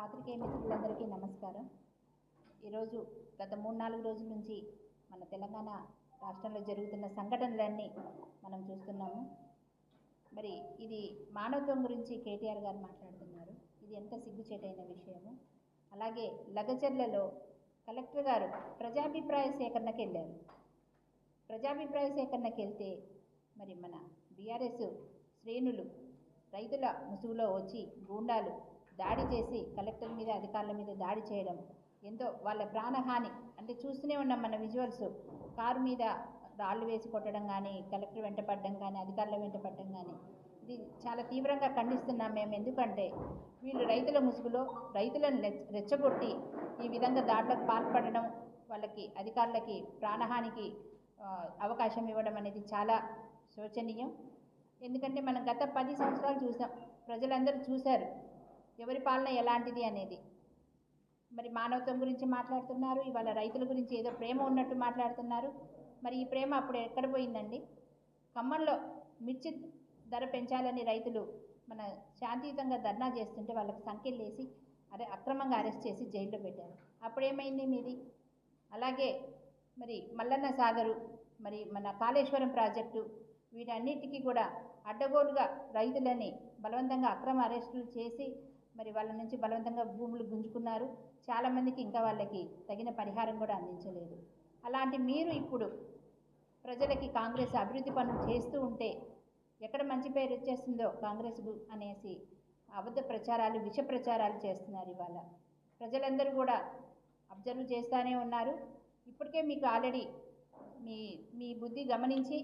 పాత్రికేయ మిత్రులందరికీ నమస్కారం. ఈరోజు గత మూడు నాలుగు రోజుల నుంచి మన తెలంగాణ రాష్ట్రంలో జరుగుతున్న సంఘటనలన్నీ మనం చూస్తున్నాము. మరి ఇది మానవత్వం గురించి కేటీఆర్ గారు మాట్లాడుతున్నారు. ఇది ఎంత సిగ్గుచేటైన విషయము? అలాగే లగచర్లలో కలెక్టర్ గారు ప్రజాభిప్రాయ సేకరణకి వెళ్ళారు. ప్రజాభిప్రాయ సేకరణకి వెళ్తే మరి మన బీఆర్ఎస్ శ్రేణులు రైతుల ముసుగులో వచ్చి గూండాలు దాడి చేసి కలెక్టర్ మీద అధికారుల మీద దాడి చేయడం ఎంతో వాళ్ళ ప్రాణహాని అంటే చూస్తూనే ఉన్నాం మన విజువల్స్. కారు మీద రాళ్ళు వేసి కొట్టడం కానీ కలెక్టర్ వెంట పడడం కానీ అధికారుల వెంట పడడం కానీ. ఇది చాలా తీవ్రంగా ఖండిస్తున్నాం మేము. ఎందుకంటే వీళ్ళు రైతుల ముసుగులో రైతులను రెచ్చ- రెచ్చగొట్టి ఈ విధంగా దాడులకు పాల్పడడం వాళ్ళకి అధికారులకి ప్రాణహానికి అవకాశం ఇవ్వడం అనేది చాలా శోచనీయం. ఎందుకంటే మనం గత పది సంవత్సరాలు చూసాం ప్రజలందరూ చూశారు. ఎవరి పాలన ఎలాంటిది అనేది. మరి మానవత్వం గురించి మాట్లాడుతున్నారు ఇవాళ రైతుల గురించి ఏదో ప్రేమ ఉన్నట్టు మాట్లాడుతున్నారు. మరి ఈ ప్రేమ అప్పుడు ఎక్కడ పోయిందండి? ఖమ్మంలో మిర్చి ధర పెంచాలని రైతులు మన శాంతియుతంగా ధర్నా చేస్తుంటే వాళ్ళకి సంఖ్యలు వేసి అరే అక్రమంగా అరెస్ట్ చేసి జైల్లో పెట్టారు. అప్పుడేమైంది మీది? అలాగే మరి మల్లన్న సాగరు మరి మన కాళేశ్వరం ప్రాజెక్టు వీటన్నిటికీ కూడా అడ్డగోలుగా రైతులని బలవంతంగా అక్రమ అరెస్టులు చేసి మరి వాళ్ళ నుంచి బలవంతంగా భూములు గుంజుకున్నారు. చాలామందికి ఇంకా వాళ్ళకి తగిన పరిహారం కూడా అందించలేదు. అలాంటి మీరు ఇప్పుడు ప్రజలకి కాంగ్రెస్ అభివృద్ధి పనులు చేస్తూ ఉంటే ఎక్కడ మంచి పేరు వచ్చేస్తుందో కాంగ్రెస్ అనేసి అబద్ధ ప్రచారాలు విష ప్రచారాలు చేస్తున్నారు ఇవాళ. ప్రజలందరూ కూడా అబ్జర్వ్ చేస్తూనే ఉన్నారు. ఇప్పటికే మీకు ఆల్రెడీ మీ మీ బుద్ధి గమనించి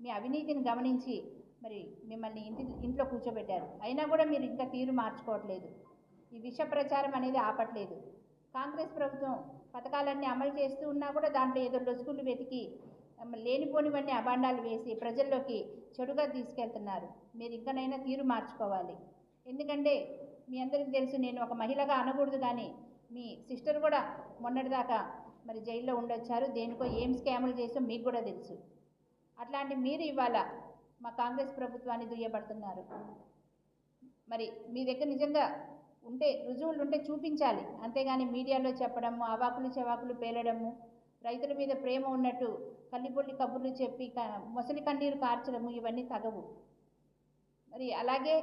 మీ అవినీతిని గమనించి మరి మిమ్మల్ని ఇంటి ఇంట్లో కూర్చోబెట్టారు. అయినా కూడా మీరు ఇంకా తీరు మార్చుకోవట్లేదు. ఈ విష ప్రచారం అనేది ఆపట్లేదు. కాంగ్రెస్ ప్రభుత్వం పథకాలన్నీ అమలు చేస్తూ ఉన్నా కూడా దాంట్లో ఏదో లొసుగులు వెతికి లేనిపోనివన్నీ అభాండాలు వేసి ప్రజల్లోకి చెడుగా తీసుకెళ్తున్నారు. మీరు ఇంకనైనా తీరు మార్చుకోవాలి. ఎందుకంటే మీ అందరికీ తెలుసు నేను ఒక మహిళగా అనకూడదు కానీ మీ సిస్టర్ కూడా మొన్నటిదాకా మరి జైల్లో ఉండొచ్చారు. దేనికో ఏం స్కాములు చేసో మీకు కూడా తెలుసు. అట్లాంటి మీరు ఇవాళ మా కాంగ్రెస్ ప్రభుత్వాన్ని దుయ్యబడుతున్నారు. మరి మీ దగ్గర నిజంగా ఉంటే రుజువులు ఉంటే చూపించాలి. అంతేగాని మీడియాలో చెప్పడము అవాకులు చెవాకులు పేలడము రైతుల మీద ప్రేమ ఉన్నట్టు కల్లిపొల్లి కబుర్లు చెప్పి మొసలి కన్నీరు కార్చడము ఇవన్నీ తగవు. మరి అలాగే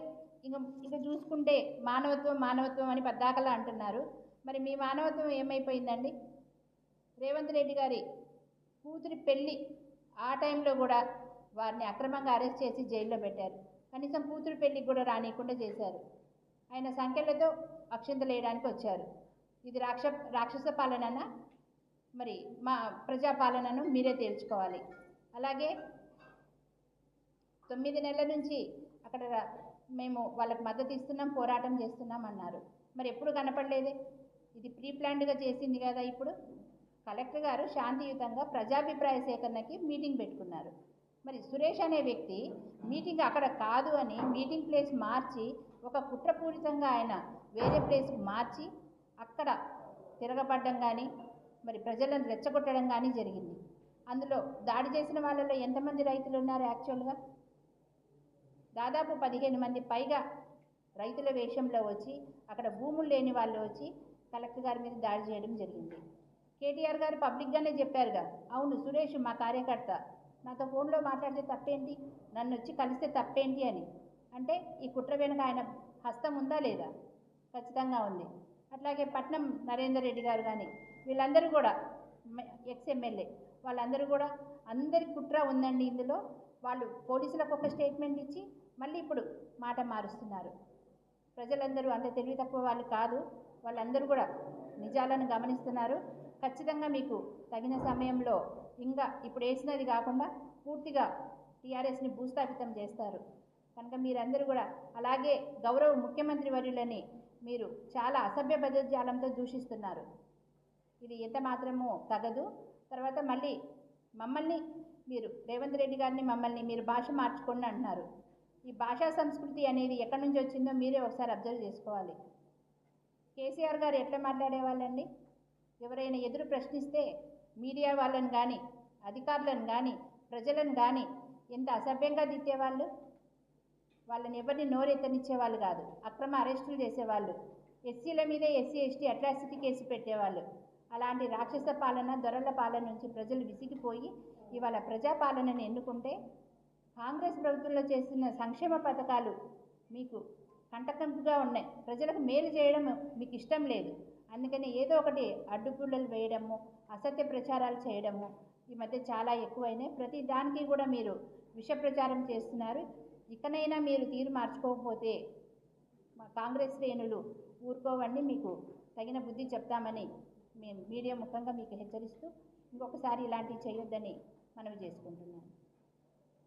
ఇక ఇక చూసుకుంటే మానవత్వం మానవత్వం అని పద్దాకలా అంటున్నారు. మరి మీ మానవత్వం ఏమైపోయిందండి? రేవంత్ రెడ్డి గారి కూతురి పెళ్ళి ఆ టైంలో కూడా వారిని అక్రమంగా అరెస్ట్ చేసి జైల్లో పెట్టారు. కనీసం కూతురు పెళ్ళికి కూడా రానియకుండా చేశారు. ఆయన సంఖ్యలతో అక్షంతలు వేయడానికి వచ్చారు. ఇది రాక్ష రాక్షస పాలననా? మరి మా ప్రజాపాలనను మీరే తేల్చుకోవాలి. అలాగే తొమ్మిది నెలల నుంచి అక్కడ రా- మేము వాళ్ళకి మద్దతు ఇస్తున్నాం పోరాటం చేస్తున్నాం అన్నారు. మరి ఎప్పుడు కనపడలేదే? ఇది ప్రీ ప్లాన్డ్గా చేసింది కదా ఇప్పుడు? కలెక్టర్ గారు శాంతియుతంగా ప్రజాభిప్రాయ సేకరణకి మీటింగ్ పెట్టుకున్నారు. మరి సురేష్ అనే వ్యక్తి మీటింగ్ అక్కడ కాదు అని మీటింగ్ ప్లేస్ మార్చి ఒక కుట్రపూరితంగా ఆయన వేరే ప్లేస్ మార్చి అక్కడ తిరగబడ్డం కానీ మరి ప్రజలను రెచ్చగొట్టడం కానీ జరిగింది. అందులో దాడి చేసిన వాళ్ళలో ఎంతమంది రైతులు ఉన్నారు యాక్చువల్గా? దాదాపు పదిహేను మంది. పైగా రైతుల వేషంలో వచ్చి అక్కడ భూములు లేని వాళ్ళు వచ్చి కలెక్టర్ గారి మీద దాడి చేయడం జరిగింది. కేటీఆర్ గారు పబ్లిక్గానే చెప్పారుగా అవును సురేష్ మా కార్యకర్త నాతో ఫోన్లో మాట్లాడితే తప్పేంటి? నన్ను వచ్చి కలిస్తే తప్పేంటి అని. అంటే ఈ కుట్ర వెనుక ఆయన హస్తం ఉందా లేదా? ఖచ్చితంగా ఉంది. అట్లాగే పట్నం నరేందర్ రెడ్డి గారు కానీ వీళ్ళందరూ కూడా ఎక్స్ ఎమ్మెల్యే. వాళ్ళందరూ కూడా అందరి కుట్ర ఉందండి ఇందులో. వాళ్ళు పోలీసులకు ఒక స్టేట్మెంట్ ఇచ్చి మళ్ళీ ఇప్పుడు మాట మారుస్తున్నారు. ప్రజలందరూ అంత తెలివి తక్కువ వాళ్ళు కాదు. వాళ్ళందరూ కూడా నిజాలను గమనిస్తున్నారు. ఖచ్చితంగా మీకు తగిన సమయంలో ఇంకా ఇప్పుడు వేసినది కాకుండా పూర్తిగా టీఆర్ఎస్ని భూస్థాపితం చేస్తారు. కనుక మీరందరూ కూడా అలాగే గౌరవ ముఖ్యమంత్రి వర్యులని మీరు చాలా అసభ్య పదజాలంతో దూషిస్తున్నారు. ఇది ఎంత మాత్రమూ తగదు. తర్వాత మళ్ళీ మమ్మల్ని మీరు రేవంత్ రెడ్డి గారిని మమ్మల్ని మీరు భాష మార్చుకోండి అంటున్నారు. ఈ భాషా సంస్కృతి అనేది ఎక్కడి నుంచి వచ్చిందో మీరే ఒకసారి అబ్జర్వ్ చేసుకోవాలి. కేసీఆర్ గారు ఎట్లా మాట్లాడేవాళ్ళండి? ఎవరైనా ఎదురు ప్రశ్నిస్తే మీడియా వాళ్ళని కానీ అధికారులను కానీ ప్రజలను కానీ ఎంత అసభ్యంగా తిట్టేవాళ్ళు వాళ్ళని ఎవరిని నోరెత్తనిచ్చేవాళ్ళు కాదు. అక్రమ అరెస్టులు చేసేవాళ్ళు ఎస్సీల మీద ఎస్సీ ఎస్టీ అట్రాసిటీ కేసు పెట్టేవాళ్ళు. అలాంటి రాక్షస పాలన దొరల పాలన నుంచి ప్రజలు విసిగిపోయి ఇవాళ ప్రజాపాలనని ఎన్నుకుంటే కాంగ్రెస్ ప్రభుత్వంలో చేస్తున్న సంక్షేమ పథకాలు మీకు కంటకంపుగా ఉన్నాయి. ప్రజలకు మేలు చేయడం మీకు ఇష్టం లేదు. అందుకని ఏదో ఒకటి అడ్డుపుల్లలు వేయడము అసత్య ప్రచారాలు చేయడము ఈ మధ్య చాలా ఎక్కువైనాయి. ప్రతి దానికి కూడా మీరు విష ప్రచారం చేస్తున్నారు. ఇకనైనా మీరు తీరు మార్చుకోకపోతే మా కాంగ్రెస్ శ్రేణులు ఊరుకోవండి. మీకు తగిన బుద్ధి చెప్తామని మేము మీడియా ముఖంగా మీకు హెచ్చరిస్తూ ఇంకొకసారి ఇలాంటివి చేయొద్దని మనవి చేసుకుంటున్నాను.